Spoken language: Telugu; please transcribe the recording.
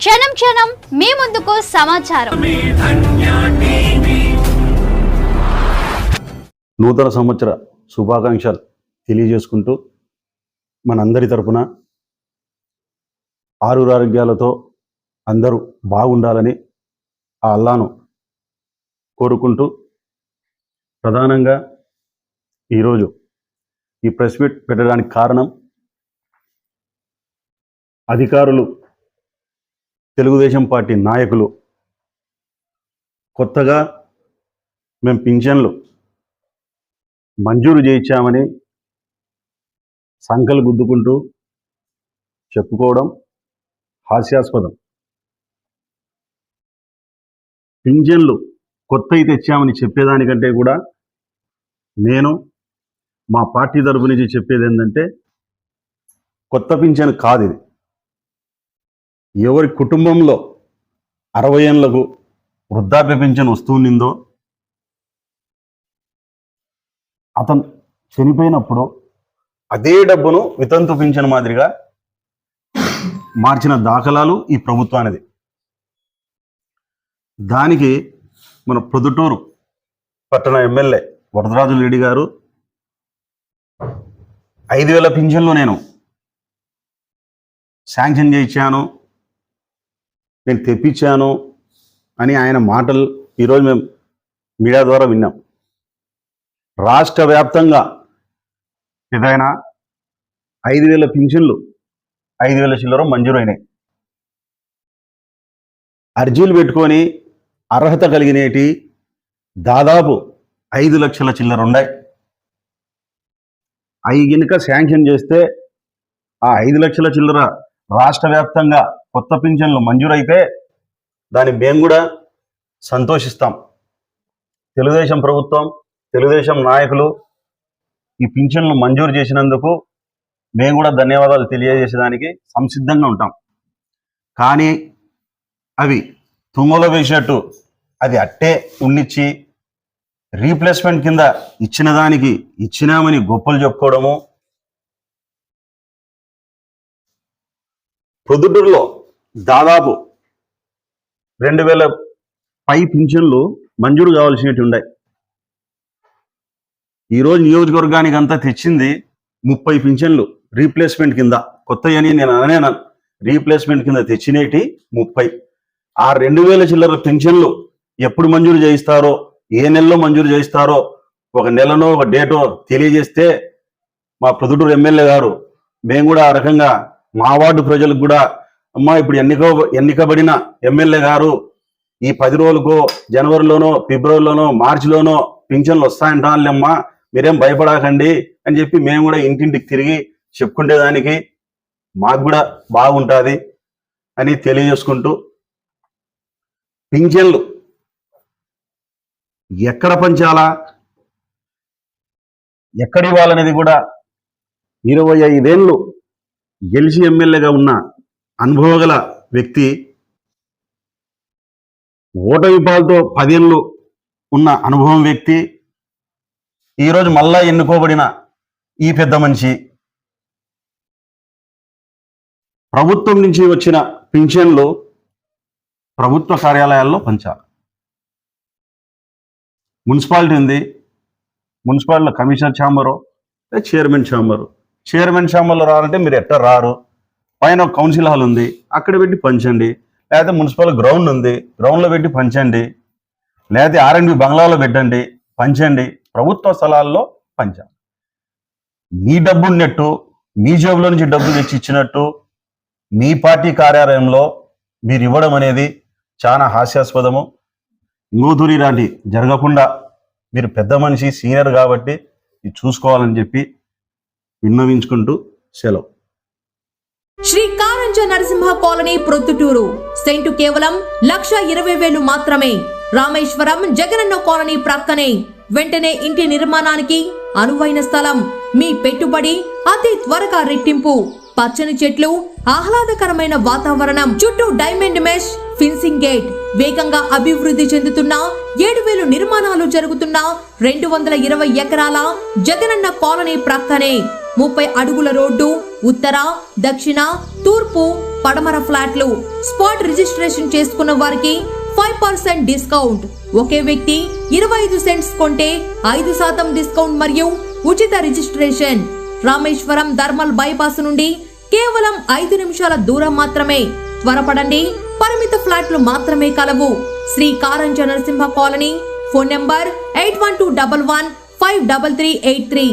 క్షణం క్షణం మీ ముందుకు సమాచారం. నూతన సంవత్సర శుభాకాంక్షలు తెలియజేసుకుంటూ మనందరి తరపున ఆరురారోగ్యాలతో అందరూ బాగుండాలని ఆ అల్లాను కోరుకుంటూ ప్రధానంగా ఈరోజు ఈ ప్రెస్ మీట్ పెట్టడానికి కారణం అధికారులు తెలుగుదేశం పార్టీ నాయకులు కొత్తగా మేము పింఛన్లు మంజూరు చేయించామని సంకలు గుద్దుకుంటూ చెప్పుకోవడం హాస్యాస్పదం. పింఛన్లు కొత్తవి తెచ్చామని చెప్పేదానికంటే కూడా నేను మా పార్టీ తరపు నుంచి చెప్పేది ఏంటంటే కొత్త పింఛన్ కాదు ఇది. ఎవరి కుటుంబంలో అరవై ఏళ్ళకు వృద్ధాప్య పింఛన్ వస్తుందో అతను చనిపోయినప్పుడు అదే డబ్బును వితంతు పింఛన్ మాదిరిగా మార్చిన దాఖలాలు ఈ ప్రభుత్వానిది. దానికి మన పొదుటూరు పట్టణ ఎమ్మెల్యే వరదరాజు రెడ్డి గారు ఐదు వేల పింఛన్లు నేను శాంక్షన్ చేయించాను. నేను తెప్పించాను అని ఆయన మాటలు ఈరోజు మేము మీడియా ద్వారా విన్నాం. రాష్ట్ర వ్యాప్తంగా ఏదైనా ఐదు వేల పింఛన్లు ఐదు వేల చిల్లర మంజూరైనాయి. అర్జీలు పెట్టుకొని అర్హత కలిగినేటి దాదాపు ఐదు లక్షల చిల్లర ఉన్నాయి అవి గినుక శాంక్షన్ చేస్తే ఆ ఐదు లక్షల చిల్లర రాష్ట్ర వ్యాప్తంగా కొత్త పింఛన్లు మంజూరైతే దాన్ని మేము కూడా సంతోషిస్తాం. తెలుగుదేశం ప్రభుత్వం తెలుగుదేశం నాయకులు ఈ పింఛన్లు మంజూరు చేసినందుకు మేము కూడా ధన్యవాదాలు తెలియజేసేదానికి సంసిద్ధంగా ఉంటాం. కానీ అవి తుంగలో వేసినట్టు అది అట్టే ఉండిచ్చి రీప్లేస్మెంట్ కింద ఇచ్చిన దానికి ఇచ్చినామని గొప్పలు చెప్పుకోవడము. పొద్దుటూరులో దాదాపు రెండు వేల పై పింఛన్లు మంజూరు కావాల్సినవి ఉన్నాయి ఈరోజు నియోజకవర్గానికి అంతా తెచ్చింది ముప్పై పింఛన్లు రీప్లేస్మెంట్ కింద. కొత్త అని నేను అనేనా రీప్లేస్మెంట్ కింద తెచ్చినేటి ముప్పై. ఆ రెండు వేల చిల్లర పింఛన్లు ఎప్పుడు మంజూరు చేయిస్తారో ఏ నెలలో మంజూరు చేయిస్తారో ఒక నెలనో ఒక డేటో తెలియజేస్తే మా ప్రొద్దుటూరు ఎమ్మెల్యే గారు మేము కూడా ఆ రకంగా మా వార్డు ప్రజలకు కూడా అమ్మా ఇప్పుడు ఎన్నిక ఎన్నికబడిన ఎమ్మెల్యే గారు ఈ పది రోజులకో జనవరిలోనో ఫిబ్రవరిలోనో మార్చిలోనో పింఛన్లు వస్తాయంటానులేమ్మా మీరేం భయపడకండి అని చెప్పి మేము కూడా ఇంటింటికి తిరిగి చెప్పుకునేదానికి మాకు కూడా బాగుంటుంది అని తెలియజేసుకుంటూ పింఛన్లు ఎక్కడ పంచాలా? ఎక్కడ ఇవ్వాలనేది కూడా ఇరవై ఐదేళ్ళు గెలిచి ఎమ్మెల్యేగా ఉన్న అనుభవగల వ్యక్తి ఓటమి పాలతో పదేళ్ళు ఉన్న అనుభవం వ్యక్తి ఈరోజు మళ్ళా ఎన్నుకోబడిన ఈ పెద్ద మనిషి ప్రభుత్వం నుంచి వచ్చిన పింఛన్లు ప్రభుత్వ కార్యాలయాల్లో పంచాలి. మున్సిపాలిటీ ఉంది. మున్సిపాలిటీలో commissioner chamber chairman chamber. Chairman ఛాంబర్లో రారంటే మీరు ఎట్ట రారు? పైన ఒక కౌన్సిల్ హాల్ ఉంది అక్కడ పెట్టి పంచండి. లేకపోతే మున్సిపల్ గ్రౌండ్ ఉంది గ్రౌండ్లో పెట్టి పంచండి. లేకపోతే ఆర్ఎండ్బి బంగ్లాలో పెట్టండి పంచండి. ప్రభుత్వ స్థలాల్లో పంచాలి. మీ డబ్బు ఉన్నట్టు మీ జేబులో నుంచి డబ్బులు తెచ్చి ఇచ్చినట్టు మీ పార్టీ కార్యాలయంలో మీరు ఇవ్వడం అనేది చాలా హాస్యాస్పదము. ఇంగోతూరి లాంటి జరగకుండా మీరు పెద్ద మనిషి సీనియర్ కాబట్టి ఇది చూసుకోవాలని చెప్పి విన్నవించుకుంటూ సెలవు. శ్రీ కారంజ నరసింహ కాలనీ ప్రొద్దుటూరు. సెంటు కేవలం లక్ష ఇరవై వేలు మాత్రమే. రామేశ్వరం జగనన్న కాలనీ ప్రక్కనే. వెంటనే ఇంటి నిర్మాణానికి అనువైన స్థలం. మీ పెట్టుబడి అతి త్వరగా రెట్టింపు. పచ్చని చెట్లు ఆహ్లాదకరమైన వాతావరణం. చుట్టూ డైమండ్ మెష్ ఫిన్సింగ్ గేట్. వేగంగా అభివృద్ధి చెందుతున్న ఏడు వేలు నిర్మాణాలు జరుగుతున్న రెండు వందల ఇరవై ఎకరాల జగనన్న కాలనీ ప్రక్కనే. ముప్పై అడుగుల రోడ్డు ఉత్తర దక్షిణ తూర్పు పడమర ఫ్లాట్లు స్పాట్ రిజిస్ట్రేషన్ చేసుకున్న వారికి ఫైవ్ పర్సెంట్ డిస్కౌంట్. ఒకే వ్యక్తి ఇరవై ఐదు సెంట్స్ కొంటే ఐదు శాతం డిస్కౌంట్ మరియు ఉచిత రిజిస్ట్రేషన్. రామేశ్వరం ధర్మల్ బైపాస్ నుండి కేవలం ఐదు నిమిషాల దూరం మాత్రమే. త్వరపడండి పరిమిత ఫ్లాట్లు మాత్రమే కలవు. Shri Karanja Narasimha colony phone number eight one two double one five double three eight three.